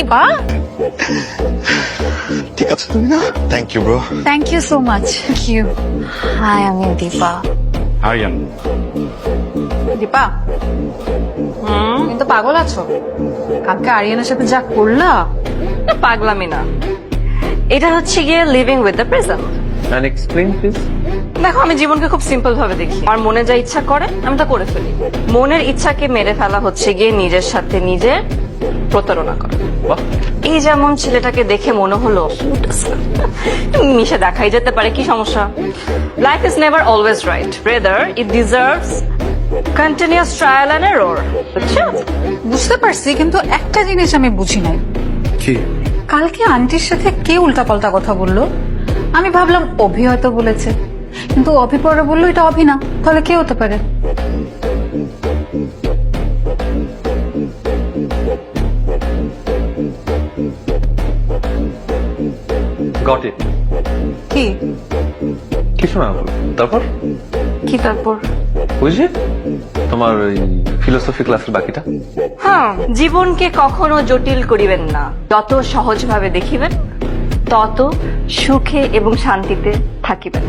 এবা ঠিক আছে তুমি না? Thank you bro thank you so much thank you hi আমি দীপা। আরিয়ান দীপা? তুমি তো পাগল আছো? কালকে আরিয়ানের সাথে যা করলা? পাগলামি না। এটা হচ্ছে গিয়ে living with the present And explain please. দেখো আমি জীবনকে খুব সিম্পল ভাবে দেখি। আমার মনে যা ইচ্ছা করে আমি তা করে ফেলি। মনের ইচ্ছাকে মেরে ফেলা হচ্ছে গিয়ে নিজের সাথে নিজের প্রতারণা করা। এই যেমন ছেলেটাকে দেখে মনে হলো মিশে দেখাই যেতে পারে কি সমস্যা? Life is never always right rather it deserves continuous trial and error বুঝছ? বুঝতে পারছি কিন্তু একটা জিনিস আমি বুঝি নাই। কি? কালকে আন্টির সাথে কে উল্টাপাল্টা কথা বলল? আমি ভাবলাম অভি হয়তো বলেছে। কিন্তু অভি পরে বলল এটা অভি না। তাহলে কে হতে পারে? গট ইট কি? কিছু না তারপর? কি তারপর? বুঝলি তোমার ওই ফিলোসফি ক্লাসের বাকিটা? হ্যাঁ জীবনকে কখনো জটিল করিবেন না। যত সহজভাবে দেখিবেন তত সুখে এবং শান্তিতে থাকিবেন।